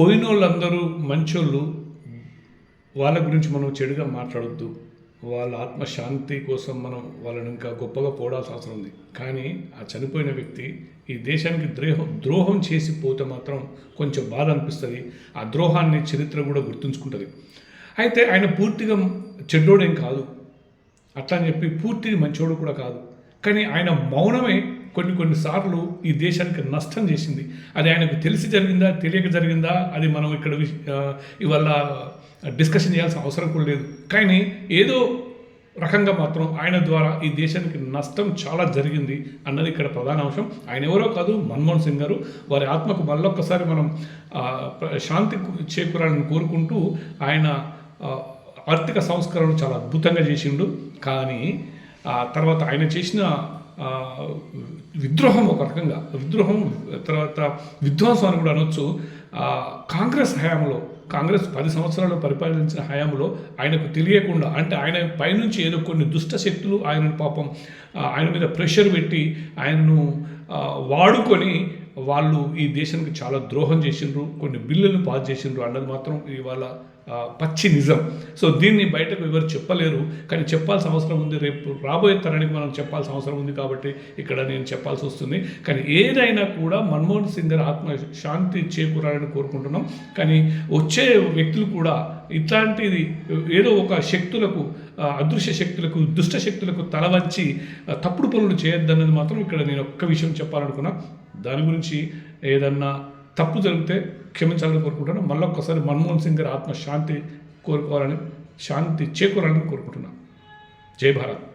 పోయిన వాళ్ళందరూ మంచోళ్ళు వాళ్ళ గురించి మనం చెడుగా మాట్లాడొద్దు. వాళ్ళ ఆత్మశాంతి కోసం మనం వాళ్ళని ఇంకా గొప్పగా పోడాల్సిన అవసరం ఉంది. కానీ ఆ చనిపోయిన వ్యక్తి ఈ దేశానికి ద్రోహం ద్రోహం చేసి పోతే మాత్రం కొంచెం బాధ అనిపిస్తుంది. ఆ ద్రోహాన్ని చరిత్ర కూడా గుర్తుంచుకుంటుంది. అయితే ఆయన పూర్తిగా చెడ్డోడేం కాదు. అట్లా అని చెప్పి పూర్తిగా మంచోడు కూడా కాదు. కానీ ఆయన మౌనమే కొన్ని కొన్నిసార్లు ఈ దేశానికి నష్టం చేసింది. అది ఆయనకు తెలిసి జరిగిందా తెలియక జరిగిందా అది మనం ఇక్కడ విష- ఇవాళ డిస్కషన్ చేయాల్సిన అవసరం కూడా లేదు. కానీ ఏదో రకంగా మాత్రం ఆయన ద్వారా ఈ దేశానికి నష్టం చాలా జరిగింది అన్నది ఇక్కడ ప్రధాన అంశం. ఆయన ఎవరో కాదు మన్మోహన్ సింగ్ గారు. వారి ఆత్మకు మళ్ళొక్కసారి మనం శాంతి చేకూరాలని కోరుకుంటూ ఆయన ఆర్థిక సంస్కరణలు చాలా అద్భుతంగా చేసిండు. కానీ తర్వాత ఆయన చేసిన విద్రోహం ఒక రకంగా. విద్రోహం తర్వాత విధ్వంసం అని కూడా అనొచ్చు. కాంగ్రెస్ హయాంలో కాంగ్రెస్ పది సంవత్సరాలు పరిపాలించిన హయాంలో ఆయనకు తెలియకుండా అంటే ఆయన పైనుంచి ఏదో కొన్ని దుష్ట శక్తులు ఆయన పాపం ఆయన మీద ప్రెషర్ పెట్టి ఆయన్ను వాడుకొని వాళ్ళు ఈ దేశానికి చాలా ద్రోహం చేసిండ్రు కొన్ని బిల్లులను పాస్ చేసిండ్రు అన్నది మాత్రం ఇవాళ పచ్చి నిజం. సో దీన్ని బయటకు ఎవరు చెప్పలేరు కానీ చెప్పాల్సిన అవసరం ఉంది. రేపు రాబోయే తరానికి మనం చెప్పాల్సిన అవసరం ఉంది కాబట్టి ఇక్కడ నేను చెప్పాల్సి వస్తుంది. కానీ ఏదైనా కూడా మన్మోహన్ సింగ్ గారి ఆత్మ శాంతి చేకూరాలని కోరుకుంటున్నాం. కానీ వచ్చే వ్యక్తులు కూడా ఇట్లాంటిది ఏదో ఒక శక్తులకు అదృశ్య శక్తులకు దుష్ట శక్తులకు తల వచ్చి తప్పుడు పనులు చేయొద్దన్నది మాత్రం ఇక్కడ నేను ఒక్క విషయం చెప్పాలనుకున్నా. దాని గురించి ఏదన్నా తప్పు జరిగితే క్షమించాలని కోరుకుంటున్నాను. మళ్ళొక్కసారి మన్మోహన్ సింగ్ గారి ఆత్మ శాంతి కోరుకోవాలని శాంతి చేకూరాలని కోరుకుంటున్నాను. జై భారత్.